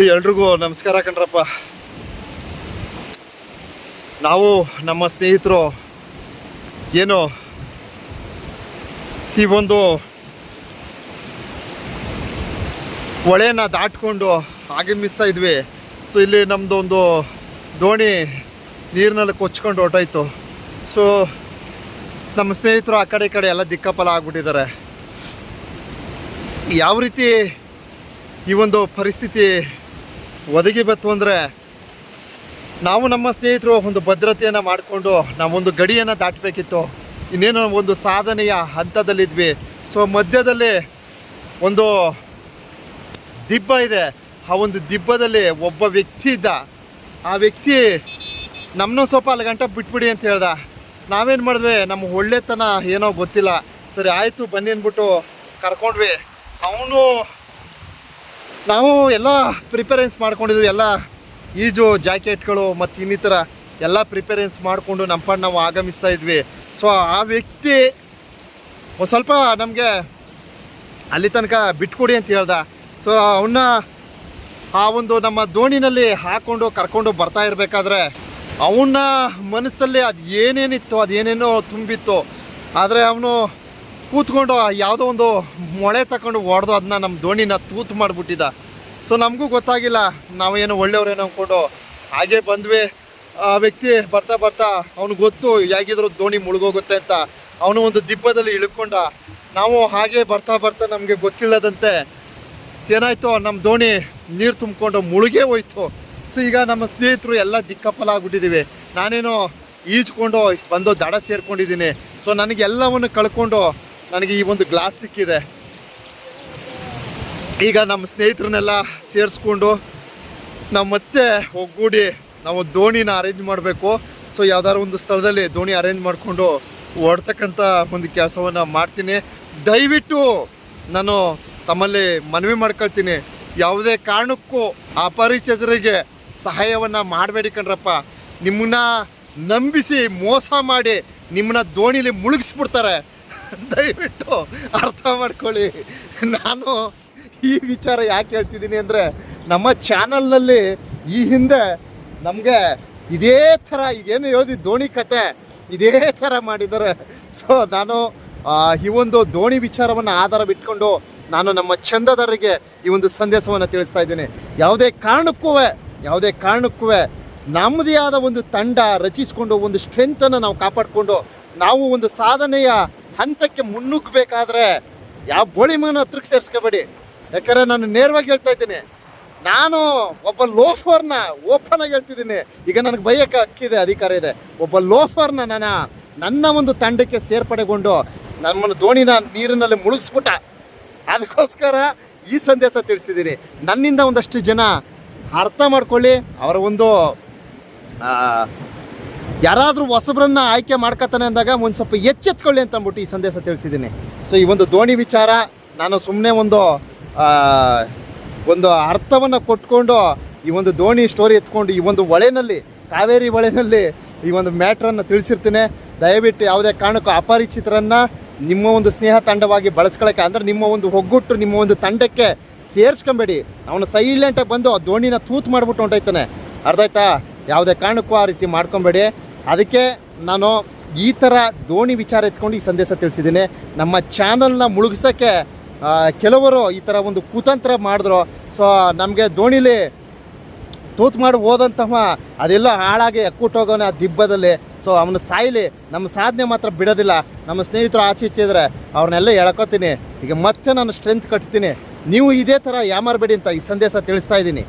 ಎಲ್ರಿಗೂ ನಮಸ್ಕಾರ ಕಣ್ರಪ್ಪ. ನಾವು ನಮ್ಮ ಸ್ನೇಹಿತರು ಏನು ಈ ಒಂದು ಹೊಳೆನ ದಾಟ್ಕೊಂಡು ಆಗಮಿಸ್ತಾ ಇದ್ವಿ. ಸೊ ಇಲ್ಲಿ ನಮ್ಮದು ಒಂದು ದೋಣಿ ನೀರಿನಲ್ಲಿ ಕೊಚ್ಕೊಂಡು ಹೊರಟೋಯ್ತು. ಸೊ ನಮ್ಮ ಸ್ನೇಹಿತರು ಆ ಕಡೆ ಈ ಕಡೆ ಎಲ್ಲ ದಿಕ್ಕಪಲ ಆಗ್ಬಿಟ್ಟಿದ್ದಾರೆ. ಯಾವ ರೀತಿ ಈ ಒಂದು ಪರಿಸ್ಥಿತಿ ಒದಗಿ ಬತ್ತು ಅಂದರೆ ನಾವು ನಮ್ಮ ಸ್ನೇಹಿತರು ಒಂದು ಭದ್ರತೆಯನ್ನು ಮಾಡಿಕೊಂಡು ನಾವೊಂದು ಗಡಿಯನ್ನು ದಾಟಬೇಕಿತ್ತು. ಇನ್ನೇನೋ ಒಂದು ಸಾಧನೆಯ ಹಂತದಲ್ಲಿದ್ವಿ. ಸೊ ಮಧ್ಯದಲ್ಲಿ ಒಂದು ದಿಬ್ಬ ಇದೆ. ಆ ಒಂದು ದಿಬ್ಬದಲ್ಲಿ ಒಬ್ಬ ವ್ಯಕ್ತಿ ಇದ್ದ. ಆ ವ್ಯಕ್ತಿ ನಮ್ಮನ್ನೂ ಸ್ವಲ್ಪ ಅಲ್ಲಿ ಗಂಟ ಬಿಟ್ಬಿಡಿ ಅಂತ ಹೇಳ್ದ. ನಾವೇನು ಮಾಡಿದ್ವಿ? ನಮ್ಮ ಒಳ್ಳೆತನ ಏನೋ ಗೊತ್ತಿಲ್ಲ. ಸರಿ, ಆಯಿತು, ಬನ್ನಿ ಅಂದ್ಬಿಟ್ಟು ಕರ್ಕೊಂಡ್ವಿ. ಅವನು ನಾವು ಎಲ್ಲ ಪ್ರಿಪೇರೆನ್ಸ್ ಮಾಡ್ಕೊಂಡಿದ್ವಿ, ಎಲ್ಲ ಈಜು ಜಾಕೆಟ್ಗಳು ಮತ್ತು ಇನ್ನಿತರ ಎಲ್ಲ ಪ್ರಿಪೇರೆನ್ಸ್ ಮಾಡಿಕೊಂಡು ನಮ್ಮ ಪಾಡ್ ನಾವು ಆಗಮಿಸ್ತಾ ಇದ್ವಿ. ಸೊ ಆ ವ್ಯಕ್ತಿ ಒಂದು ಸ್ವಲ್ಪ ನಮಗೆ ಅಲ್ಲಿ ತನಕ ಬಿಟ್ಕೊಡಿ ಅಂತ ಹೇಳ್ದ. ಸೊ ಅವನ್ನ ಆ ಒಂದು ನಮ್ಮ ದೋಣಿನಲ್ಲಿ ಹಾಕ್ಕೊಂಡು ಕರ್ಕೊಂಡು ಬರ್ತಾ ಇರಬೇಕಾದ್ರೆ ಅವನ ಮನಸ್ಸಲ್ಲಿ ಅದು ಏನೇನಿತ್ತು, ಅದು ಏನೇನೋ ತುಂಬಿತ್ತು. ಆದರೆ ಅವನು ಕೂತ್ಕೊಂಡು ಯಾವುದೋ ಒಂದು ಮೊಳೆ ತಗೊಂಡು ಹೊಡೆದು ಅದನ್ನ ನಮ್ಮ ದೋಣಿನ ತೂತು ಮಾಡಿಬಿಟ್ಟಿದ್ದ. ಸೊ ನಮಗೂ ಗೊತ್ತಾಗಿಲ್ಲ ನಾವೇನು ಒಳ್ಳೆಯವ್ರೇನೋ ಅಂದ್ಕೊಂಡು ಹಾಗೆ ಬಂದ್ವಿ. ಆ ವ್ಯಕ್ತಿ ಬರ್ತಾ ಬರ್ತಾ ಅವ್ನಿಗೆ ಗೊತ್ತು, ಹೇಗಿದ್ರು ದೋಣಿ ಮುಳುಗೋಗುತ್ತೆ ಅಂತ. ಅವನು ಒಂದು ದಿಬ್ಬದಲ್ಲಿ ಇಳ್ಕೊಂಡ. ನಾವು ಹಾಗೆ ಬರ್ತಾ ಬರ್ತಾ ನಮಗೆ ಗೊತ್ತಿಲ್ಲದಂತೆ ಏನಾಯ್ತು, ನಮ್ಮ ದೋಣಿ ನೀರು ತುಂಬಿಕೊಂಡು ಮುಳುಗೇ ಹೋಯ್ತು. ಸೊ ಈಗ ನಮ್ಮ ಸ್ನೇಹಿತರು ಎಲ್ಲ ದಿಕ್ಕಪ್ಪಲ ಆಗ್ಬಿಟ್ಟಿದ್ದೀವಿ ನಾನೇನೋ ಈಜ್ಕೊಂಡು ಬಂದು ದಡ ಸೇರ್ಕೊಂಡಿದ್ದೀನಿ. ಸೊ ನನಗೆಲ್ಲವನ್ನು ಕಳ್ಕೊಂಡು ನನಗೆ ಈ ಒಂದು ಗ್ಲಾಸ್ ಸಿಕ್ಕಿದೆ. ಈಗ ನಮ್ಮ ಸ್ನೇಹಿತರನ್ನೆಲ್ಲ ಸೇರಿಸ್ಕೊಂಡು ನಾವು ಮತ್ತೆ ಒಗ್ಗೂಡಿ ನಾವು ದೋಣಿನ ಅರೇಂಜ್ ಮಾಡಬೇಕು. ಸೊ ಯಾವ್ದಾದ್ರು ಒಂದು ಸ್ಥಳದಲ್ಲಿ ದೋಣಿ ಅರೇಂಜ್ ಮಾಡಿಕೊಂಡು ಓಡ್ತಕ್ಕಂಥ ಒಂದು ಕೆಲಸವನ್ನು ಮಾಡ್ತೀನಿ. ದಯವಿಟ್ಟು ನಾನು ತಮ್ಮಲ್ಲಿ ಮನವಿ ಮಾಡ್ಕೊಳ್ತೀನಿ. ಯಾವುದೇ ಕಾರಣಕ್ಕೂ ಅಪರಿಚಿತರಿಗೆ ಸಹಾಯವನ್ನು ಮಾಡಬೇಡಿ ಕಣ್ರಪ್ಪ. ನಿಮ್ಮನ್ನ ನಂಬಿಸಿ ಮೋಸ ಮಾಡಿ ನಿಮ್ಮನ್ನ ದೋಣಿಲಿ ಮುಳುಗಿಸ್ಬಿಡ್ತಾರೆ. ದಯವಿಟ್ಟು ಅರ್ಥ ಮಾಡ್ಕೊಳ್ಳಿ. ನಾನು ಈ ವಿಚಾರ ಯಾಕೆ ಹೇಳ್ತಿದ್ದೀನಿ ಅಂದರೆ ನಮ್ಮ ಚಾನಲ್ನಲ್ಲಿ ಈ ಹಿಂದೆ ನಮಗೆ ಇದೇ ಥರ ಈಗೇನು ಹೇಳ್ದಿ ದೋಣಿ ಕತೆ ಇದೇ ಥರ ಮಾಡಿದ್ದಾರೆ. ಸೊ ನಾನು ಈ ಒಂದು ದೋಣಿ ವಿಚಾರವನ್ನು ಆಧಾರ ಬಿಟ್ಕೊಂಡು ನಾನು ನಮ್ಮ ಚಂದದಾರರಿಗೆ ಈ ಒಂದು ಸಂದೇಶವನ್ನು ತಿಳಿಸ್ತಾ ಇದ್ದೀನಿ. ಯಾವುದೇ ಕಾರಣಕ್ಕೂ ಯಾವುದೇ ಕಾರಣಕ್ಕೂ ನಮ್ಮದೇ ಆದ ಒಂದು ತಂಡ ರಚಿಸಿಕೊಂಡು ಒಂದು ಸ್ಟ್ರೆಂತನ್ನು ನಾವು ಕಾಪಾಡಿಕೊಂಡು ನಾವು ಒಂದು ಸಾಧನೆಯ ಹಂತಕ್ಕೆ ಮುನ್ನುಗ್ಗಬೇಕಾದ್ರೆ ಯಾವ ಬೋಳಿಮನ ಹತ್ರಕ್ಕೆ ಸೇರಿಸ್ಕೋಬೇಡಿ. ಯಾಕಂದರೆ ನಾನು ನೇರವಾಗಿ ಹೇಳ್ತಾ ಇದ್ದೀನಿ. ನಾನು ಒಬ್ಬ ಲೋಫರ್ನ ಓಪನ್ ಆಗಿ ಹೇಳ್ತಿದ್ದೀನಿ. ಈಗ ನನಗೆ ಬೈಯಕ್ಕೆ ಹಕ್ಕಿದೆ ಅಧಿಕಾರ ಇದೆ. ಒಬ್ಬ ಲೋಫರ್ನ ನಾನು ನನ್ನ ಒಂದು ತಂಡಕ್ಕೆ ಸೇರ್ಪಡೆಗೊಂಡು ನಮ್ಮನ್ನು ದೋಣಿನ ನೀರಿನಲ್ಲಿ ಮುಳುಗಿಸ್ಬಿಟ್ಟ. ಅದಕ್ಕೋಸ್ಕರ ಈ ಸಂದೇಶ ತಿಳಿಸ್ತಿದ್ದೀನಿ. ನನ್ನಿಂದ ಒಂದಷ್ಟು ಜನ ಅರ್ಥ ಮಾಡ್ಕೊಳ್ಳಿ. ಅವರ ಒಂದು ಯಾರಾದರೂ ಹೊಸಬ್ರನ್ನ ಆಯ್ಕೆ ಮಾಡ್ಕೊತಾನೆ ಅಂದಾಗ ಒಂದು ಸ್ವಲ್ಪ ಎಚ್ಚೆತ್ಕೊಳ್ಳಿ ಅಂತ ಅಂದ್ಬಿಟ್ಟು ಈ ಸಂದೇಶ ತಿಳಿಸಿದ್ದೀನಿ. ಸೊ ಈ ಒಂದು ದೋಣಿ ವಿಚಾರ ನಾನು ಸುಮ್ಮನೆ ಒಂದು ಒಂದು ಅರ್ಥವನ್ನು ಕೊಟ್ಕೊಂಡು ಈ ಒಂದು ದೋಣಿ ಸ್ಟೋರಿ ಎತ್ಕೊಂಡು ಈ ಒಂದು ಹೊಳೆನಲ್ಲಿ, ಕಾವೇರಿ ಹೊಳೆನಲ್ಲಿ ಈ ಒಂದು ಮ್ಯಾಟ್ರನ್ನು ತಿಳಿಸಿರ್ತೀನಿ. ದಯವಿಟ್ಟು ಯಾವುದೇ ಕಾರಣಕ್ಕೂ ಅಪರಿಚಿತರನ್ನು ನಿಮ್ಮ ಒಂದು ಸ್ನೇಹ ತಂಡವಾಗಿ ಬಳಸ್ಕೊಳ್ಳೋಕ್ಕೆ ಅಂದರೆ ನಿಮ್ಮ ಒಂದು ಒಗ್ಗುಟ್ಟು, ನಿಮ್ಮ ಒಂದು ತಂಡಕ್ಕೆ ಸೇರಿಸ್ಕೊಂಬೇಡಿ. ಅವನು ಸೈಲೆಂಟಾಗಿ ಬಂದು ಆ ದೋಣಿನ ತೂತು ಮಾಡಿಬಿಟ್ಟು ಹೊಂಟೈತಾನೆ ಅರ್ಥ ಆಯ್ತಾ? ಯಾವುದೇ ಕಾರಣಕ್ಕೂ ಆ ರೀತಿ ಮಾಡ್ಕೊಬೇಡಿ. ಅದಕ್ಕೆ ನಾನು ಈ ಥರ ದೋಣಿ ವಿಚಾರ ಎತ್ಕೊಂಡು ಈ ಸಂದೇಶ ತಿಳಿಸಿದ್ದೀನಿ. ನಮ್ಮ ಚಾನಲ್ನ ಮುಳುಗಿಸೋಕ್ಕೆ ಕೆಲವರು ಈ ಥರ ಒಂದು ಕುತಂತ್ರ ಮಾಡಿದ್ರು. ಸೊ, ನಮಗೆ ದೋಣಿಲಿ ತೂತು ಮಾಡಿ ಹೋದಂತಹ ಅದೆಲ್ಲ ಹಾಳಾಗಿ ಅಕ್ಕುಟ್ಟೋಗೋನೆ ಆ ದಿಬ್ಬದಲ್ಲಿ. ಸೊ, ಅವನು ಸಾಯಿಲಿ ನಮ್ಮ ಸಾಧನೆ ಮಾತ್ರ ಬಿಡೋದಿಲ್ಲ. ನಮ್ಮ ಸ್ನೇಹಿತರು ಆಚೆ ಇಚ್ಚಿದ್ರೆ ಅವ್ರನ್ನೆಲ್ಲ ಎಳ್ಕೊತೀನಿ. ಈಗ ಮತ್ತೆ ನಾನು ಸ್ಟ್ರೆಂತ್ ಕಟ್ತೀನಿ. ನೀವು ಇದೇ ಥರ ಯಾಮಾರಬೇಡಿ ಅಂತ ಈ ಸಂದೇಶ ತಿಳಿಸ್ತಾ ಇದ್ದೀನಿ.